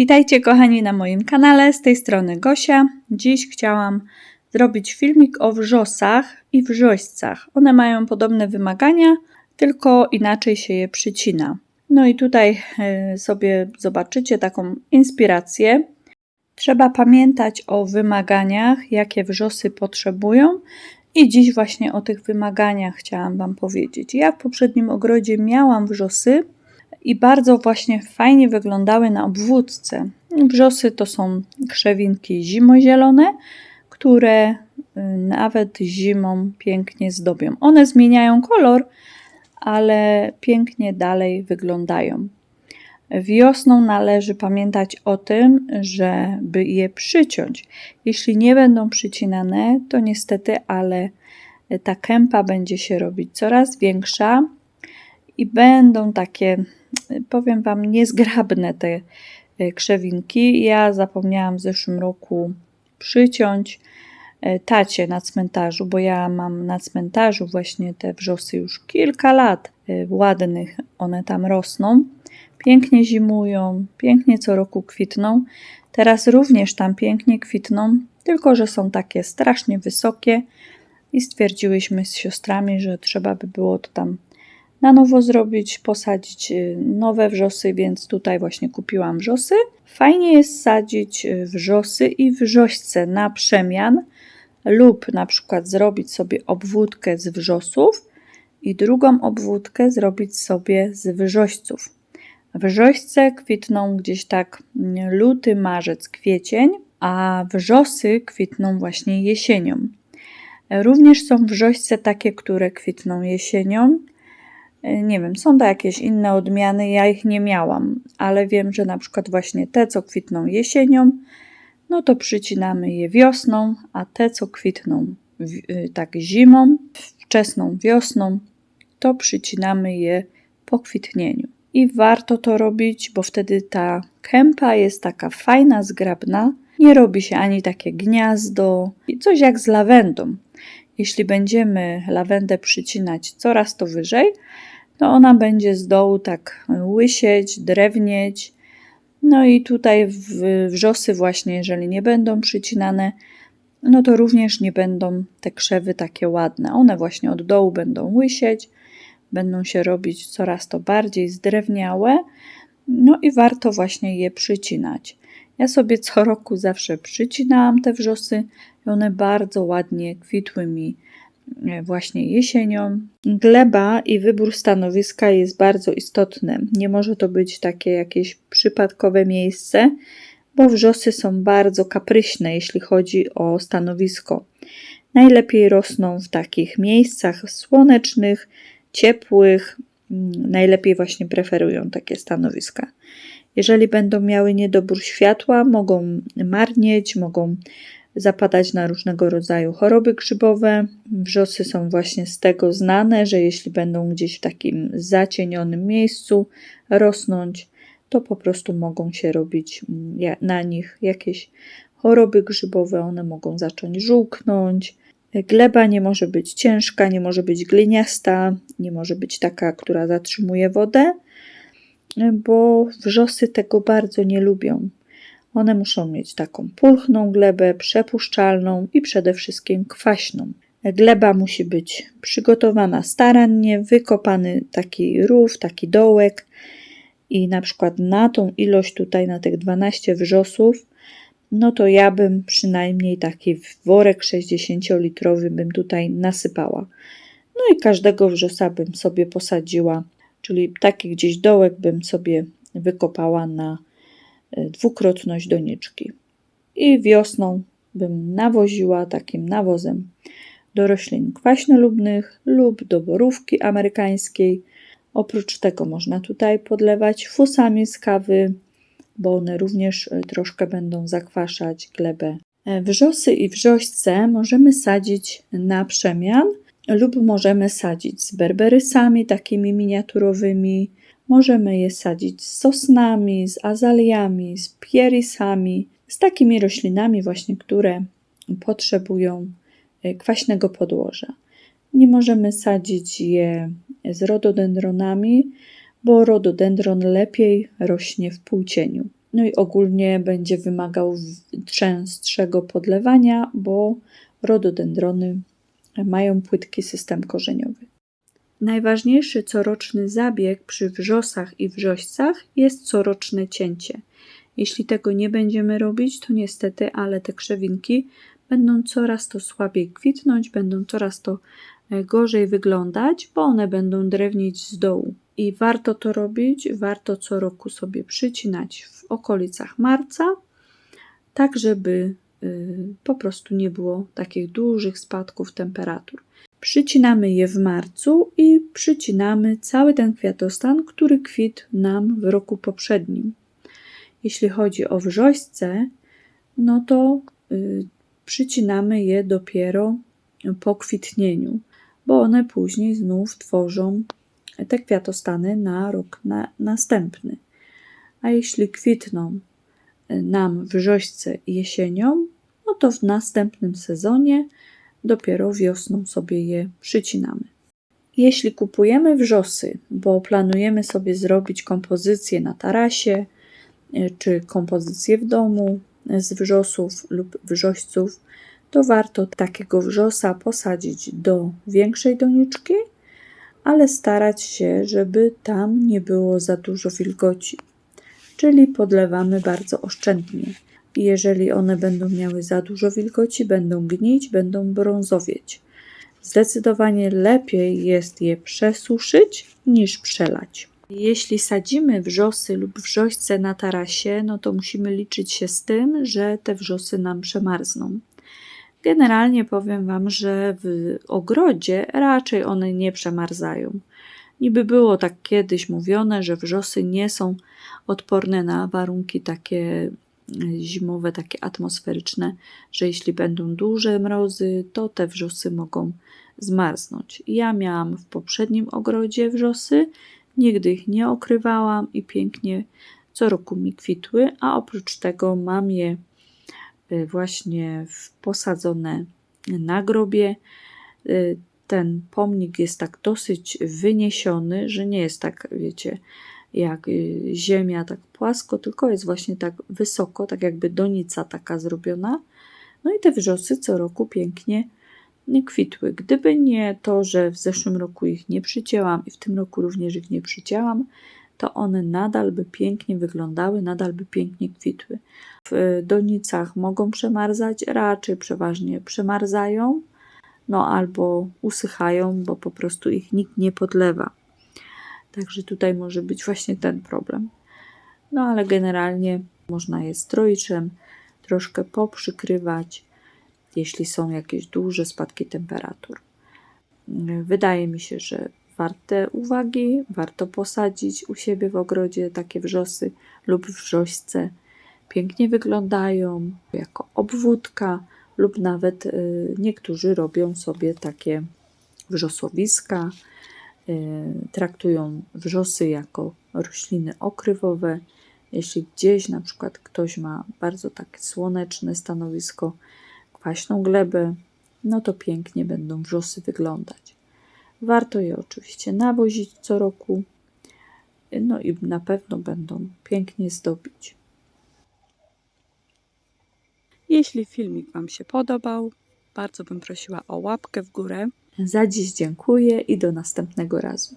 Witajcie kochani na moim kanale, z tej strony Gosia. Dziś chciałam zrobić filmik o wrzosach i wrzoścach. One mają podobne wymagania, tylko inaczej się je przycina. No i tutaj e, sobie zobaczycie taką inspirację. Trzeba pamiętać o wymaganiach, jakie wrzosy potrzebują i dziś właśnie o tych wymaganiach chciałam Wam powiedzieć. Ja w poprzednim ogrodzie miałam wrzosy, i bardzo właśnie fajnie wyglądały na obwódce. Wrzosy to są krzewinki zimozielone, które y, nawet zimą pięknie zdobią. One zmieniają kolor, ale pięknie dalej wyglądają. Wiosną należy pamiętać o tym, żeby je przyciąć. Jeśli nie będą przycinane, to niestety, ale ta kępa będzie się robić coraz większa i będą takie powiem Wam, niezgrabne te e, krzewinki. Ja zapomniałam w zeszłym roku przyciąć e, tacie na cmentarzu, bo ja mam na cmentarzu właśnie te wrzosy już kilka lat e, ładnych, one tam rosną. Pięknie zimują, pięknie co roku kwitną. Teraz również tam pięknie kwitną, tylko że są takie strasznie wysokie i stwierdziłyśmy z siostrami, że trzeba by było to tam na nowo zrobić, posadzić y, nowe wrzosy, więc tutaj właśnie kupiłam wrzosy. Fajnie jest sadzić y, wrzosy i wrzośce na przemian lub na przykład zrobić sobie obwódkę z wrzosów i drugą obwódkę zrobić sobie z wrzośców. Wrzośce kwitną gdzieś tak mm, luty, marzec, kwiecień, a wrzosy kwitną właśnie jesienią. Również są wrzośce takie, które kwitną jesienią, nie wiem, są to jakieś inne odmiany, ja ich nie miałam, ale wiem, że na przykład właśnie te, co kwitną jesienią, no to przycinamy je wiosną, a te, co kwitną y, tak zimą, wczesną wiosną, to przycinamy je po kwitnieniu. I warto to robić, bo wtedy ta kępa jest taka fajna, zgrabna. Nie robi się ani takie gniazdo, coś jak z lawendą. Jeśli będziemy lawendę przycinać coraz to wyżej, to ona będzie z dołu tak łysieć, drewnieć. No i tutaj wrzosy właśnie, jeżeli nie będą przycinane, no to również nie będą te krzewy takie ładne. One właśnie od dołu będą łysieć, będą się robić coraz to bardziej zdrewniałe, no i warto właśnie je przycinać. Ja sobie co roku zawsze przycinałam te wrzosy i one bardzo ładnie kwitły mi E, właśnie jesienią. Gleba i wybór stanowiska jest bardzo istotny. Nie może to być takie jakieś przypadkowe miejsce, bo wrzosy są bardzo kapryśne, jeśli chodzi o stanowisko. Najlepiej rosną w takich miejscach słonecznych, ciepłych, najlepiej właśnie preferują takie stanowiska. Jeżeli będą miały niedobór światła, mogą marnieć, mogą zapadać na różnego rodzaju choroby grzybowe. Wrzosy są właśnie z tego znane, że jeśli będą gdzieś w takim zacienionym miejscu rosnąć, to po prostu mogą się robić mm, na nich jakieś choroby grzybowe, one mogą zacząć żółknąć. Gleba nie może być ciężka, nie może być gliniasta, nie może być taka, która zatrzymuje wodę, bo wrzosy tego bardzo nie lubią. One muszą mieć taką pulchną glebę, przepuszczalną i przede wszystkim kwaśną. Gleba musi być przygotowana starannie, wykopany taki rów, taki dołek i na przykład na tą ilość tutaj, na tych 12 wrzosów, no to ja bym przynajmniej taki worek 60-litrowy bym tutaj nasypała. No i każdego wrzosa bym sobie posadziła, czyli taki gdzieś dołek bym sobie wykopała na dwukrotność doniczki. I wiosną bym nawoziła takim nawozem do roślin kwaśnolubnych lub do borówki amerykańskiej. Oprócz tego można tutaj podlewać fusami z kawy, bo one również e, troszkę będą zakwaszać glebę. E, wrzosy i wrzośce możemy sadzić na przemian lub możemy sadzić z berberysami takimi miniaturowymi, Możemy je sadzić z sosnami, z azaliami, z pierisami, z takimi roślinami właśnie, które potrzebują e, kwaśnego podłoża. Nie możemy sadzić je z rododendronami, bo rododendron lepiej rośnie w półcieniu. No i ogólnie będzie wymagał częstszego podlewania, bo rododendrony mają płytki system korzeniowy. Najważniejszy coroczny zabieg przy wrzosach i wrzoścach jest coroczne cięcie. Jeśli tego nie będziemy robić, to niestety, ale te krzewinki będą coraz to słabiej kwitnąć, będą coraz to e, gorzej wyglądać, bo one będą drewnieć z dołu. I warto to robić, warto co roku sobie przycinać w okolicach marca, tak żeby y, po prostu nie było takich dużych spadków temperatur. Przycinamy je w marcu i przycinamy cały ten kwiatostan, który kwitł nam w roku poprzednim. Jeśli chodzi o wrzośce, no to y, przycinamy je dopiero po kwitnieniu, bo one później znów tworzą te kwiatostany na rok na, następny. A jeśli kwitną y, nam wrzośce jesienią, no to w następnym sezonie dopiero wiosną sobie je przycinamy. Jeśli kupujemy wrzosy, bo planujemy sobie zrobić kompozycję na tarasie, y, czy kompozycję w domu z wrzosów lub wrzośców, to warto takiego wrzosa posadzić do większej doniczki, ale starać się, żeby tam nie było za dużo wilgoci. Czyli podlewamy bardzo oszczędnie. Jeżeli one będą miały za dużo wilgoci, będą gnić, będą brązowieć. Zdecydowanie lepiej jest je przesuszyć niż przelać. Jeśli sadzimy wrzosy lub wrzośce na tarasie, no to musimy liczyć się z tym, że te wrzosy nam przemarzną. Generalnie powiem Wam, że w ogrodzie raczej one nie przemarzają. Niby było tak kiedyś mówione, że wrzosy nie są odporne na warunki takie zimowe, takie atmosferyczne, że jeśli będą duże mrozy, to te wrzosy mogą zmarznąć. Ja miałam w poprzednim ogrodzie wrzosy, nigdy ich nie okrywałam i pięknie co roku mi kwitły, a oprócz tego mam je y, właśnie posadzone na grobie. Y, Ten pomnik jest tak dosyć wyniesiony, że nie jest tak, wiecie, jak y, ziemia tak płasko, tylko jest właśnie tak wysoko, tak jakby donica taka zrobiona. No i te wrzosy co roku pięknie nie kwitły. Gdyby nie to, że w zeszłym roku ich nie przycięłam i w tym roku również ich nie przycięłam, to one nadal by pięknie wyglądały, nadal by pięknie kwitły. W donicach mogą przemarzać, raczej przeważnie przemarzają, no albo usychają, bo po prostu ich nikt nie podlewa. Także tutaj może być właśnie ten problem. No ale generalnie można je stroiczem troszkę poprzykrywać, jeśli są jakieś duże spadki temperatur. Wydaje mi się, że warte uwagi, warto posadzić u siebie w ogrodzie takie wrzosy lub wrzośce. Pięknie wyglądają jako obwódka, lub nawet y, niektórzy robią sobie takie wrzosowiska, traktują wrzosy jako rośliny okrywowe. Jeśli gdzieś na przykład ktoś ma bardzo takie słoneczne stanowisko, kwaśną glebę, no to pięknie będą wrzosy wyglądać. Warto je oczywiście nawozić co roku, no i na pewno będą pięknie zdobić. Jeśli filmik Wam się podobał, bardzo bym prosiła o łapkę w górę. Za dziś dziękuję i do następnego razu.